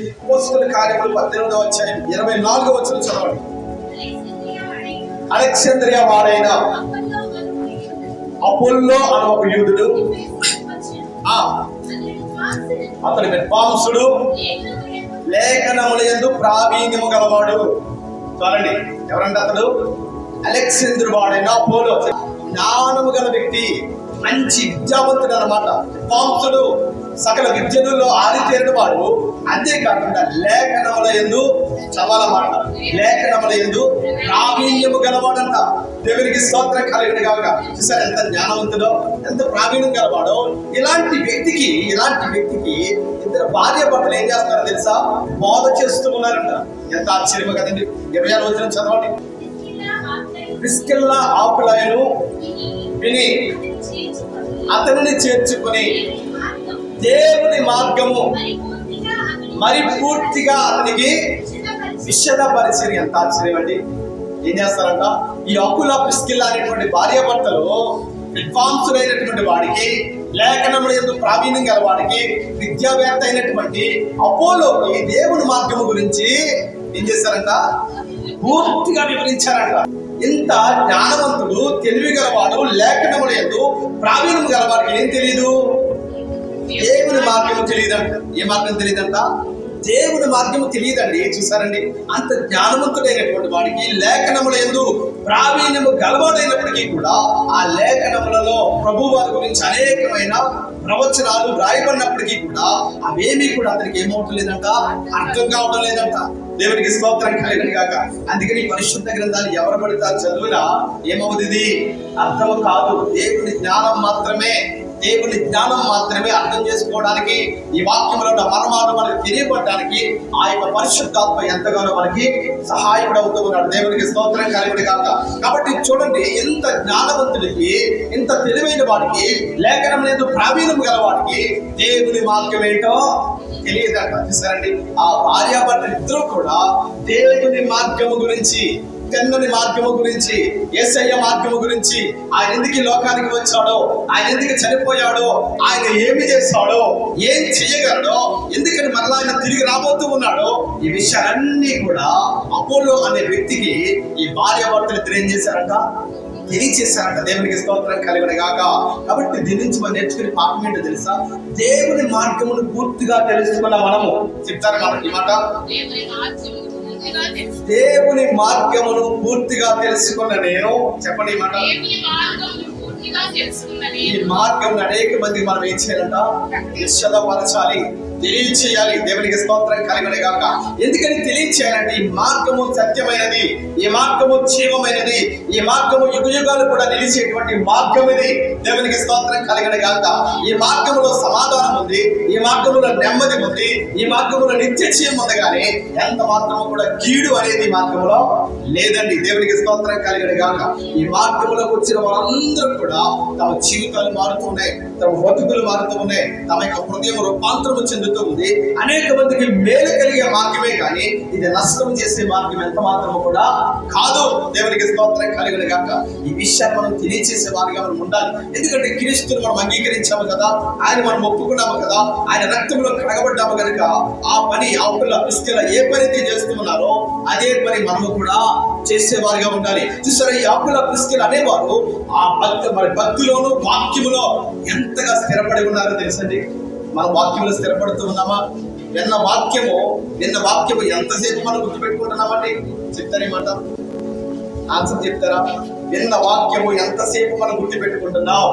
పోస్టుల కార్యములు పద్దెనిమిదవ అధ్యాయం ఇరవై వచ్చిన చదవండి. వాడైన అపోల్లో ఒక యూదుడు ఆ విద్వాంసుడు లేఖనముల యందు ప్రావీణ్యము గలవాడు. చూడండి ఎవరంటే అతడు? అలెక్సేంద్రుడు వాడైన అపోలో. జ్ఞానము గల వ్యక్తి. మంచి విద్యావంతుడు అనమాట విద్వాంసుడు సకల విద్యలో ఆరితేరిన వాడు. అంతేకాకుండా లేఖనముల ఎందు చదవాలన్నమాట. లేఖనముల ఎందు ప్రావీణ్యము గలవాడంట. దేవునికి స్తోత్రం కలిగిన కాక చూసారు ఎంత జ్ఞానవంతుడో ఎంత ప్రావీణ్యం గలవాడో. ఇలాంటి వ్యక్తికి ఇలాంటి వ్యక్తికి ఇద్దరు భార్య భర్తలు ఏం చేస్తారో తెలుసా? బోధ చేస్తూ ఉన్నారంట. ఎంత ఆశ్చర్యమో కదండి. ఇరవై ఆరు వచ్చిన చదవండి. ప్రిస్కిల్లా ఆకులయను విని. అతనిని చేర్చుకుని దేవుని మార్గము మరి పూర్తిగా అతనికి విషదపరిచయం ఎంత ఆశ్చర్యం అండి? ఏం చేస్తారంట? ఈ అకుల ప్రిస్కిల్ అనేటువంటి భార్యాభర్తలు విద్వాంసులైనటువంటి వాడికి లేఖనముల ఎందుకు ప్రావీణ్యం గల వాడికి విద్యావేత్త అయినటువంటి అపోలోకి దేవుని మార్గము గురించి ఏం చేశారంట? పూర్తిగా వివరించారంట. ఇంత జ్ఞానవంతుడు తెలివి గలవాడు లేఖనముల ఎందు ప్రావీణ్యం గలవాడికి ఏం తెలియదు దేవుని మార్గము తెలియదంట ఏ మార్గం తెలియదంట దేవుని మార్గము తెలియదండి. చూసారండి? అంత జ్ఞానవంతుడైనటువంటి వాడికి లేఖనముల ఎందు ప్రావీణ్యము గలవాడైనప్పటికీ కూడా ఆ లేఖనములలో ప్రభు వారి గురించి అనేకమైన ప్రవచనాలు రాయబడినప్పటికీ కూడా అవేమీ కూడా అతనికి ఏమవటం లేదంట అర్థం కావడం లేదంట దేవునికి స్తోత్రం కలిగిన కాక అందుకని పరిశుద్ధ గ్రంథాలు ఎవరు పడితే చదువునా ఏమవుతుంది? అర్థం కాదు. దేవుని జ్ఞానం మాత్రమే. దేవుని జ్ఞానం మాత్రమే అర్థం చేసుకోవడానికి ఈ వాక్యంలో ఉన్న మర్మాలు మనకు తెలియబడడానికి ఆ యొక్క పరిశుద్ధాత్మ ఎంతగానో మనకి సహాయపడవుతూ ఉన్నాడు దేవునికి స్తోత్రం కలిగిన కాక కాబట్టి చూడండి ఎంత జ్ఞానవంతుడికి ఇంత తెలివైన వాడికి లేఖనం లేదు ప్రావీణ్యం గల వాడికి దేవుని వాక్యం ఏంటో తెలియదంట. చూసారండి? ఆ భార్యాభర్త ఇద్దరు కూడా దేవుని మార్గము గురించి కన్నుని మార్గము గురించి ఏసయ్య మార్గము గురించి ఆయన ఎందుకు ఈ లోకానికి వచ్చాడో ఆయన ఎందుకు చనిపోయాడో ఆయన ఏమి చేస్తాడో ఏం చేయగలడో ఎందుకని మరలా ఆయన తిరిగి రాబోతూ ఉన్నాడో ఈ విషయాలన్నీ కూడా అపోలో అనే వ్యక్తికి ఈ భార్య భర్తలు ఇద్దరు ఏం చేశారంట? తెలియచేశారంట. దేవునికి స్తోత్రం కలిగిన గాక. కాబట్టి దీని నుంచి మనం నేర్చుకునే పాఠం ఏంటో తెలుసా? దేవుని మార్గమును పూర్తిగా తెలుసుకున్న మనము. చెప్తారు మాట ఈ మాట? దేవుని మార్గమును పూర్తిగా తెలుసుకున్న నేను చెప్పండి మాట. ఈ మార్గం అనేక మంది మనం ఏం చేయాలంట? నిశ్చలపరచాలి తెలియచేయాలి. దేవునికి స్తోత్రం కలిగిన గాక. ఎందుకని తెలియచేయాలంటే ఈ మార్గము సత్యమైనది ఈ మార్గము జీవమైనది ఈ మార్గము యుగ యుగాలు కూడా నిలిచేటువంటి మార్గం ఇది. దేవునికి స్తోత్రం కలిగడే గాక. ఈ మార్గములో సమాధానం ఉంది ఈ మార్గంలో నెమ్మది ఉంది ఈ మార్గములో నిత్య జీవం ఉంది కానీ ఎంత మాత్రము కూడా కీడు అనేది ఈ మార్గములో లేదండి. దేవునికి స్తోత్రం కలిగిన గాక. ఈ మార్గంలోకి వచ్చిన వారందరూ కూడా తమ జీవితాలు మారుతున్నాయి తమ బతుకులు మారుతూ ఉన్నాయి. తమ యొక్క హృదయం రూపాంతరం చెందుతూ ఉంది. అనేక మందికి మేలు మార్గమే కానీ ఇది నష్టం చేసే మార్గం ఎంత మాత్రము కూడా కాదు. దేవునికి స్తోత్రం కలిగిన కాక ఈ విషయాన్ని మనం తెలియచేసే వారిగా మనం ఉండాలి. ఎందుకంటే క్రీస్తుని మనం అంగీకరించాము కదా ఆయన మనం ఒప్పుకున్నాము కదా ఆయన రక్తంలో కడగబడ్డాము కనుక ఆ పని ఆ పిల్ల పిస్కెల ఏ పని అయితే చేస్తున్నారో అదే పని మనము కూడా చేసేవారిగా ఉండాలి. చూసారా ఈ ఆకుల పిస్కెల్ అనేవారు ఆ భక్తి మరి భక్తిలోను వాక్యములో ఎంతగా స్థిరపడి ఉన్నారో తెలుసండి? మన వాక్యంలో స్థిరపడుతూ ఉన్నామా? నిన్న వాక్యము నిన్న వాక్యము ఎంతసేపు మనం గుర్తుపెట్టుకుంటున్నామండి చెప్తారేమాట ఆన్సర్ చెప్తారా? నిన్న వాక్యము ఎంతసేపు మనం గుర్తుపెట్టుకుంటున్నాం?